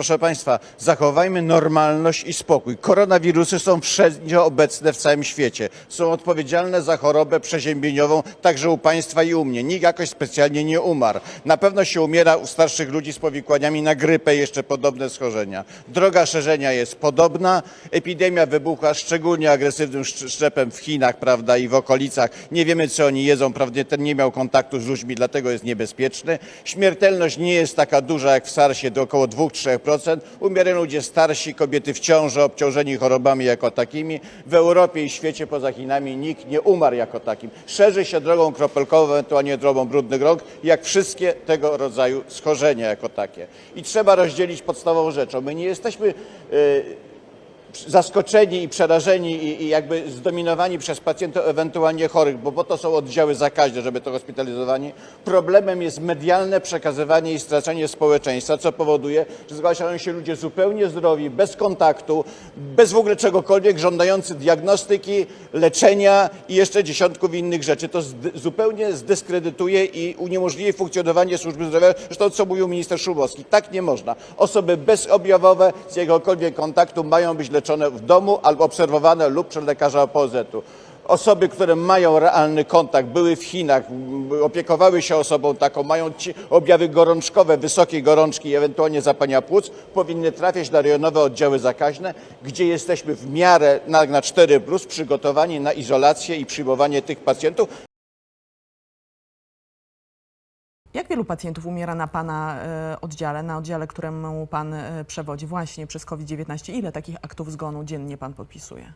Proszę Państwa, zachowajmy normalność i spokój. Koronawirusy są wszędzie obecne w całym świecie. Są odpowiedzialne za chorobę przeziębieniową także u Państwa i u mnie. Nikt jakoś specjalnie nie umarł. Na pewno się umiera u starszych ludzi z powikłaniami na grypę i jeszcze podobne schorzenia. Droga szerzenia jest podobna. Epidemia wybuchła szczególnie agresywnym szcz- szczepem w Chinach, prawda, i w okolicach. Nie wiemy, co oni jedzą, prawda, ten nie miał kontaktu z ludźmi, dlatego jest niebezpieczny. Śmiertelność nie jest taka duża jak w SARS-ie, do około 2-3%. Umierają ludzie starsi, kobiety w ciąży, obciążeni chorobami jako takimi. W Europie i świecie poza Chinami nikt nie umarł jako takim. Szerzy się drogą kropelkową, ewentualnie drogą brudnych rąk, jak wszystkie tego rodzaju schorzenia jako takie. I trzeba rozdzielić podstawową rzeczą. My nie jesteśmy e, zaskoczeni i przerażeni i, i jakby zdominowani przez pacjentów ewentualnie chorych, bo po to są oddziały zakaźne, żeby to hospitalizowani. Problemem jest medialne przekazywanie i stracenie społeczeństwa, co powoduje, że zgłaszają się ludzie zupełnie zdrowi, bez kontaktu, bez w ogóle czegokolwiek, żądający diagnostyki, leczenia i jeszcze dziesiątków innych rzeczy. To zupełnie zdyskredytuje i uniemożliwi funkcjonowanie służby zdrowia. Zresztą co mówił minister Szumowski, tak nie można. Osoby bezobjawowe z jakiegokolwiek kontaktu mają być leczone w domu albo obserwowane lub przez lekarza OPOZ-u. Osoby, które mają realny kontakt, były w Chinach, opiekowały się osobą taką, mają objawy gorączkowe, wysokiej gorączki i ewentualnie zapania płuc, powinny trafiać na rejonowe oddziały zakaźne, gdzie jesteśmy w miarę na, na 4 plus przygotowani na izolację i przyjmowanie tych pacjentów. Jak wielu pacjentów umiera na Pana e, oddziale, na oddziale, któremu Pan e, przewodzi właśnie przez COVID-19? Ile takich aktów zgonu dziennie Pan podpisuje?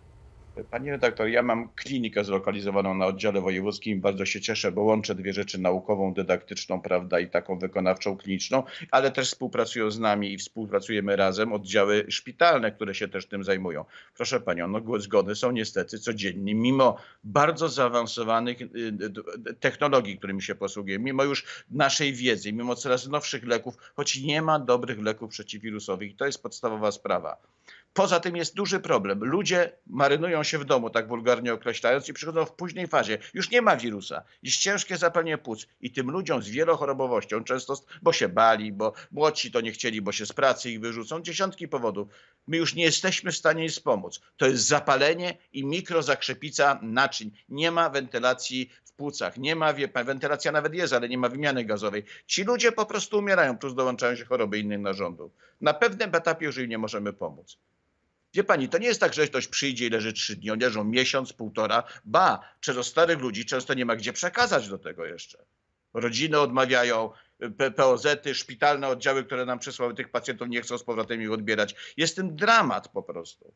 Panie redaktor, ja mam klinikę zlokalizowaną na oddziale wojewódzkim. Bardzo się cieszę, bo łączę dwie rzeczy naukową, dydaktyczną, prawda, i taką wykonawczą, kliniczną, ale też współpracują z nami i współpracujemy razem oddziały szpitalne, które się też tym zajmują. Proszę panią, no zgody są niestety codziennie, mimo bardzo zaawansowanych y, y, technologii, którymi się posługujemy, mimo już naszej wiedzy, mimo coraz nowszych leków, choć nie ma dobrych leków przeciwwirusowych i to jest podstawowa sprawa. Poza tym jest duży problem. Ludzie marynują się w domu, tak wulgarnie określając, i przychodzą w późnej fazie. Już nie ma wirusa. Jest ciężkie zapalenie płuc. I tym ludziom z wielochorobowością, często bo się bali, bo młodsi to nie chcieli, bo się z pracy ich wyrzucą, dziesiątki powodów. My już nie jesteśmy w stanie im pomóc. To jest zapalenie i mikrozakrzepica naczyń. Nie ma wentylacji w płucach. Nie ma, wie wentylacja nawet jest, ale nie ma wymiany gazowej. Ci ludzie po prostu umierają, plus dołączają się choroby innych narządów. Na pewnym etapie już im nie możemy pomóc. Wie pani, to nie jest tak, że ktoś przyjdzie i leży trzy dni, oni leżą miesiąc, półtora. Ba, często starych ludzi często nie ma gdzie przekazać do tego jeszcze. Rodziny odmawiają, POZ-y, szpitalne oddziały, które nam przysłały tych pacjentów, nie chcą z powrotem ich odbierać. Jest tym dramat po prostu.